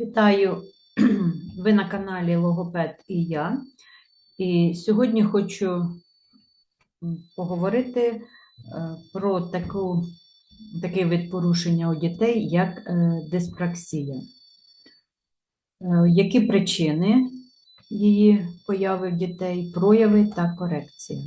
Вітаю! Ви на каналі Логопед і я. І сьогодні хочу поговорити е, про таку, такий вид порушення у дітей, як е, диспраксія. Е, Які причини її появи в дітей, прояви та корекція?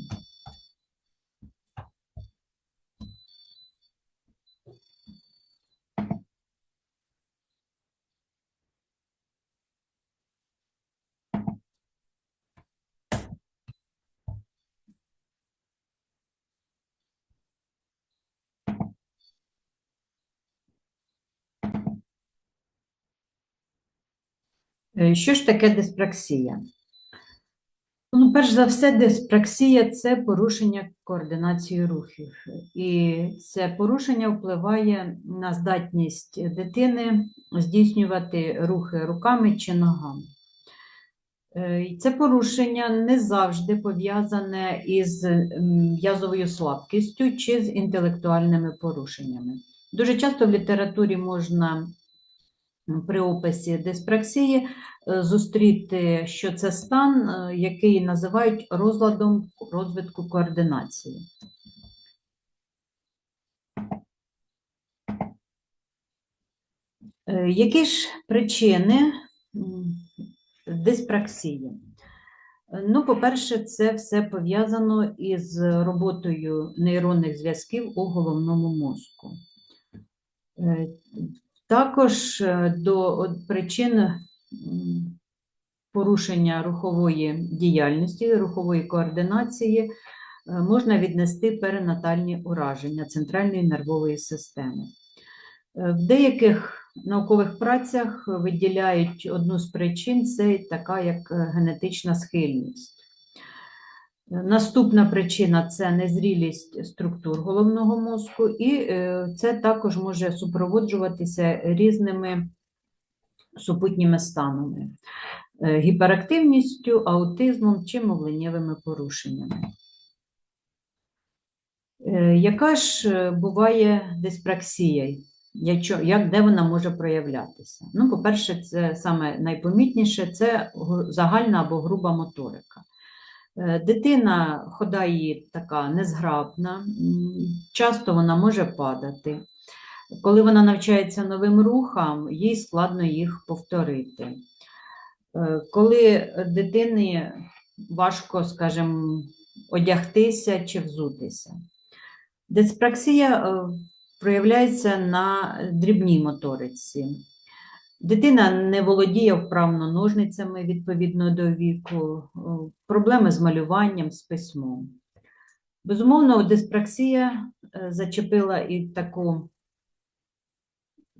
Що ж таке диспраксія? Ну, перш за все, диспраксія це порушення координації рухів. І це порушення впливає на здатність дитини здійснювати рухи руками чи ногами. Е, і Це порушення не завжди пов'язане із м'язовою слабкістю чи з інтелектуальними порушеннями. Дуже часто в літературі можна при описі диспраксії е, зустріти, що це стан, е, який називають розладом розвитку координації. Е, Які ж причини диспраксії? Ну, по-перше, це все пов'язано із роботою нейронних зв'язків у головному мозку. Також е, до причин порушення рухової діяльності, рухової координації е, можна віднести перинатальні ураження центральної нервової системи. Е, В деяких наукових працях виділяють одну з причин це така як генетична схильність. Наступна причина це незрілість структур головного мозку, і е, це також може супроводжуватися різними супутніми станами, е, гіперактивністю, аутизмом чи мовленнєвими порушеннями. Е, Яка ж буває диспраксія? Як, де вона може проявлятися? Ну, по-перше, це саме найпомітніше це загальна або груба моторика. Е, Дитина хода її така незграбна, часто вона може падати. Коли вона навчається новим рухам, їй складно їх повторити. Е, Коли дитині важко, скажімо, одягтися чи взутися. Диспраксія е, проявляється на дрібній моториці. Дитина не володіє вправно ножницями відповідно до віку, е, проблеми з малюванням, з письмом. Безумовно, диспраксія е, зачепила і таку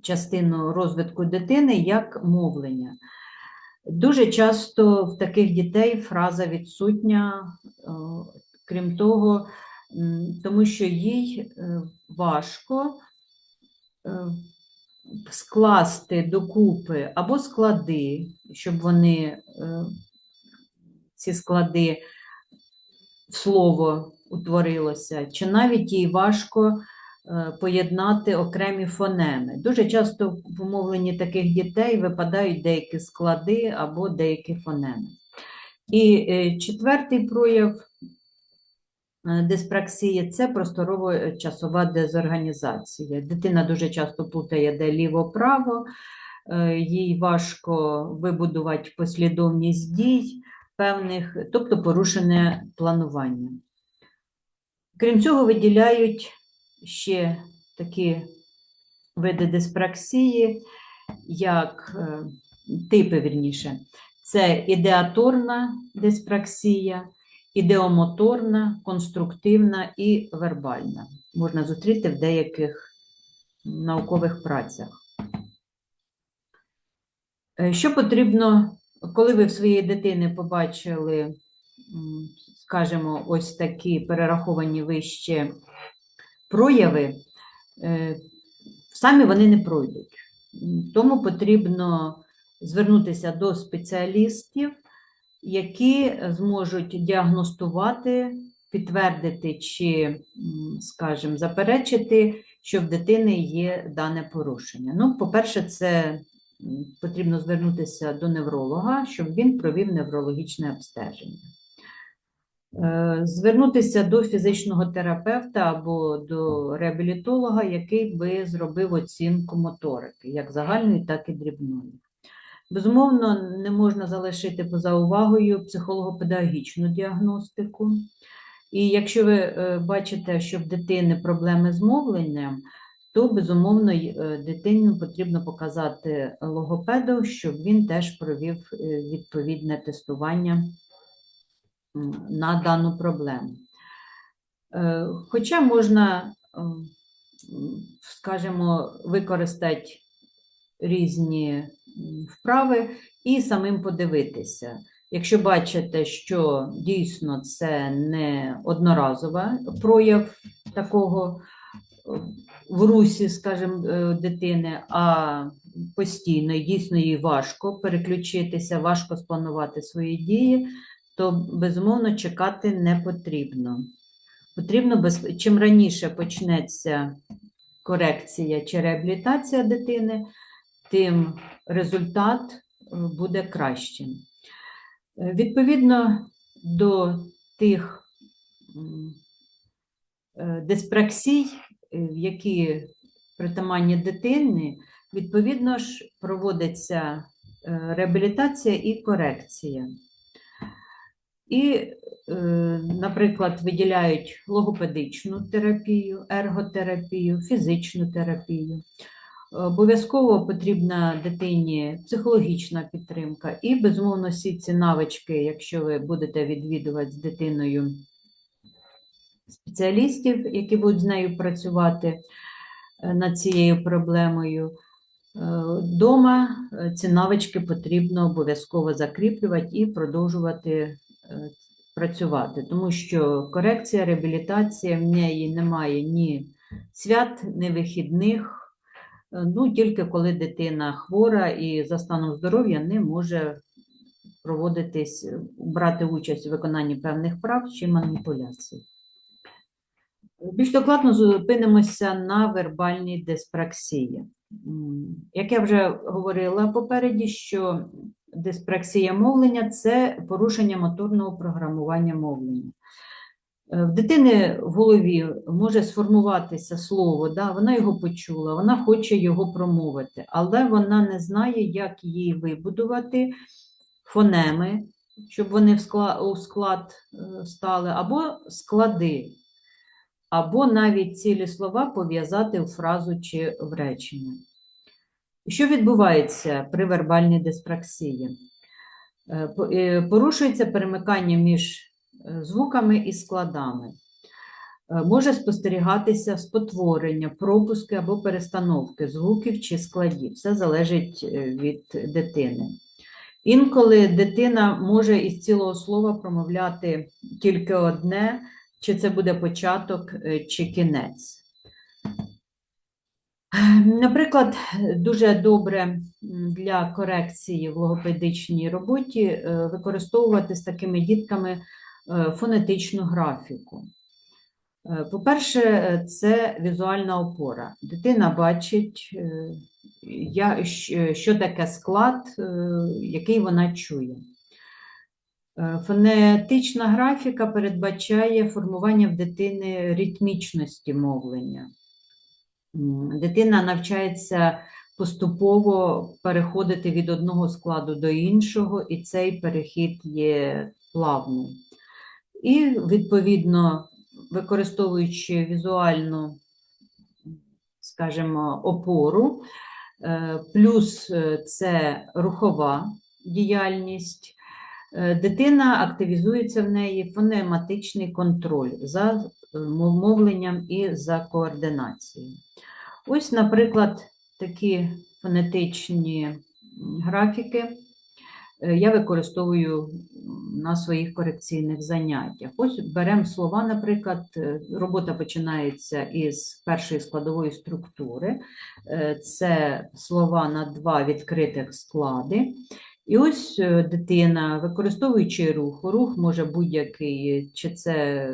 частину розвитку дитини, як мовлення. Дуже часто в таких дітей фраза відсутня, е, крім того, тому що їй важко скласти докупи або склади, щоб вони е, ці склади в слово утворилося, чи навіть їй важко е, поєднати окремі фонеми. Дуже часто в мовленні таких дітей випадають деякі склади або деякі фонеми. І е, четвертий прояв е, диспраксії це просторово-часова дезорганізація. Дитина дуже часто плутає де ліво-право, е, їй важко вибудувати послідовність дій певних, тобто порушене планування. Крім цього, виділяють ще такі види диспраксії, як е, типи, вірніше, це ідеаторна диспраксія, ідеомоторна, конструктивна і вербальна. Можна зустріти в деяких наукових працях. Е, Що потрібно, коли ви в своєї дитини побачили, скажімо, ось такі перераховані вище прояви, е, самі вони не пройдуть. Тому потрібно звернутися до спеціалістів, які зможуть діагностувати, підтвердити чи, скажімо, заперечити, що в дитини є дане порушення. Ну, по-перше, це потрібно звернутися до невролога, щоб він провів неврологічне обстеження. Е, Звернутися до фізичного терапевта або до реабілітолога, який би зробив оцінку моторики, як загальної, так і дрібної. Безумовно, не можна залишити поза увагою психолого-педагогічну діагностику. І якщо ви е, бачите, що в дитини проблеми з мовленням, то безумовно е, потрібно показати логопеду, щоб він теж провів е, відповідне тестування на дану проблему. Хоча можна, скажімо, використати різні вправи і самим подивитися. Якщо бачите, що дійсно це не одноразовий прояв такого в русі, скажімо, е, дитини, а постійно дійсно їй важко переключитися, важко спланувати свої дії, то безумовно чекати не потрібно. Потрібно без... чим раніше почнеться корекція чи реабілітація дитини, тим результат е, буде кращим. Е, Відповідно до тих е, диспраксій, які притаманні дитини, відповідно ж проводиться реабілітація і корекція. І, наприклад, виділяють логопедичну терапію, ерготерапію, фізичну терапію. Обов'язково потрібна дитині психологічна підтримка і, безумовно, всі ці навички, якщо ви будете відвідувати з дитиною спеціалістів, які будуть з нею працювати е, над цією проблемою. Дома ці навички потрібно обов'язково закріплювати і продовжувати е, працювати, тому що корекція, реабілітація в неї немає ні свят, ні вихідних. Ну, тільки коли дитина хвора і за станом здоров'я не може проводитись, брати участь у виконанні певних прав чи маніпуляцій. Більш докладно зупинимося на вербальній диспраксії. Як я вже говорила попереді, що диспраксія мовлення це порушення моторного програмування мовлення. Е, В дитини в голові може сформуватися слово, да, вона його почула, вона хоче його промовити, але вона не знає, як її вибудувати, фонеми, щоб вони в скла- у склад е, стали, або склади, або навіть цілі слова пов'язати в фразу чи в речення. Що відбувається при вербальній диспраксії? Е, по- Порушується перемикання між звуками і складами. Е, Може спостерігатися спотворення, пропуски або перестановки звуків чи складів. Все залежить е, від дитини. Інколи дитина може із цілого слова промовляти тільки одне, чи це буде початок, е, чи кінець. Наприклад, дуже добре для корекції в логопедичній роботі е, використовувати з такими дітками е, фонетичну графіку. Е, По-перше, е, це візуальна опора. Дитина бачить, е, що таке склад, е, який вона чує. Е, Фонетична графіка передбачає формування в дитини ритмічності мовлення. Дитина навчається поступово переходити від одного складу до іншого, і цей перехід є плавним. І, відповідно, використовуючи візуальну, скажімо, опору, е, плюс е, це рухова діяльність, е, дитина активізується в неї фонематичний контроль за мовленням і за координацією. Ось, наприклад, такі фонетичні графіки я використовую на своїх корекційних заняттях. Ось беремо слова, наприклад, е, робота починається із першої складової структури. Е, Це слова на два відкритих склади. І ось е, дитина, використовуючи рух, рух може будь-який, чи це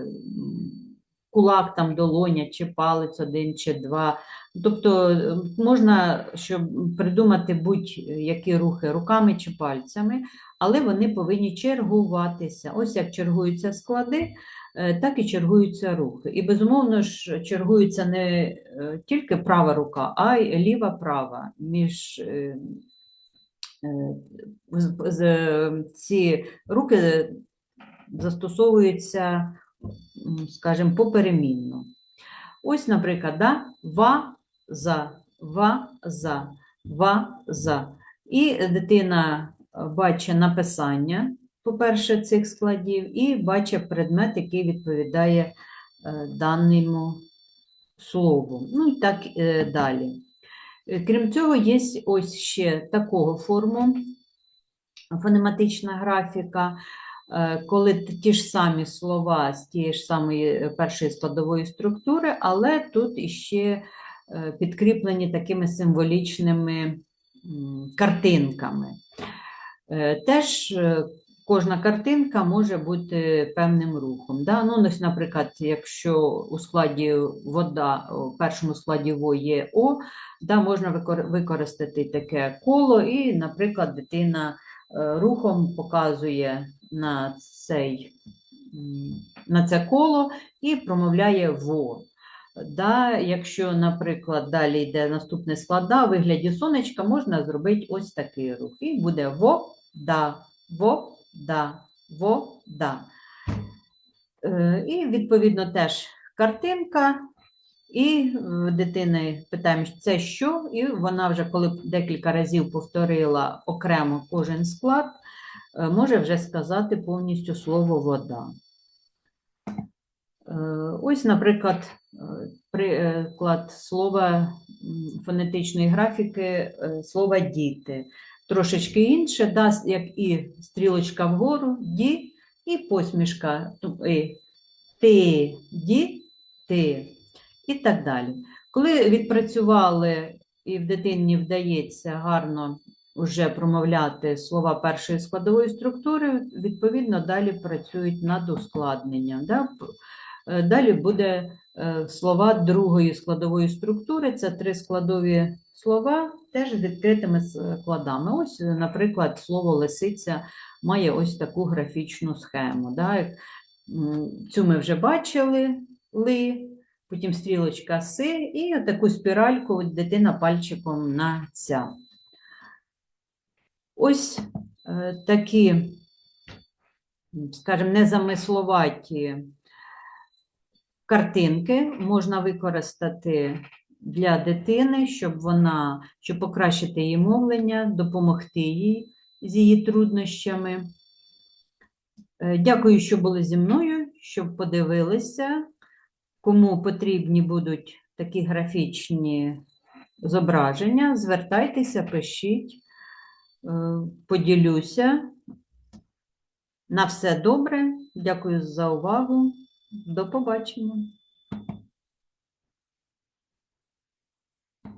кулак, там долоня, чи палець один, чи два. Тобто можна щоб придумати будь-які рухи руками чи пальцями, але вони повинні чергуватися. Ось як чергуються склади, е, так і чергуються рухи. І, безумовно ж, чергується не е, тільки права рука, а й ліва права між. е, Ці руки застосовуються, скажімо, поперемінно. Ось, наприклад, да? ва, за, ва, за, ва, за. І дитина е, бачить написання, по-перше, цих складів, і бачить предмет, який відповідає е, даному слову. Ну і так е, далі. Крім цього, є ось ще такого форму фонематична графіка, коли ті ж самі слова з тієї ж самої е, першої складової структури, але тут іще е, підкріплені такими символічними картинками. Е, Теж е, кожна картинка може бути певним рухом. Да? Ну, ось, наприклад, якщо у складі вода, у першому складі во є О, да, можна використати таке коло, і, наприклад, дитина е, рухом показує на, цей, на це коло і промовляє во. Да, якщо, наприклад, далі йде наступний склад, да, у вигляді сонечка, можна зробити ось такий рух. І буде во, да, во, да, во, да. Е, І, відповідно, теж картинка, і дитини питаємо, це що, і вона вже, коли декілька разів повторила окремо кожен склад, може вже сказати повністю слово вода. Е, Ось, наприклад, е, приклад слова фонетичної графіки, е, слова діти. Трошечки інше, да, як і стрілочка вгору, ді, і посмішка, ти, ді, ти, і так далі. Коли відпрацювали і в дитині вдається гарно вже промовляти слова першої складової структури, відповідно, далі працюють над ускладненням. Да? Е, Далі буде е, слова другої складової структури, це три складові слова, теж з відкритими складами. Ось, е, наприклад, слово лисиця має ось таку графічну схему. Да? Цю ми вже бачили, ли, потім стрілочка си, і таку спіральку дитина пальчиком на ця. Ось е, такі, скажімо, незамисловаті картинки можна використати для дитини, щоб вона, щоб покращити її мовлення, допомогти їй з її труднощами. Е, Дякую, що були зі мною, що подивилися. Кому потрібні будуть такі графічні зображення, звертайтеся, пишіть, поділюся. На все добре. Дякую за увагу. До побачення.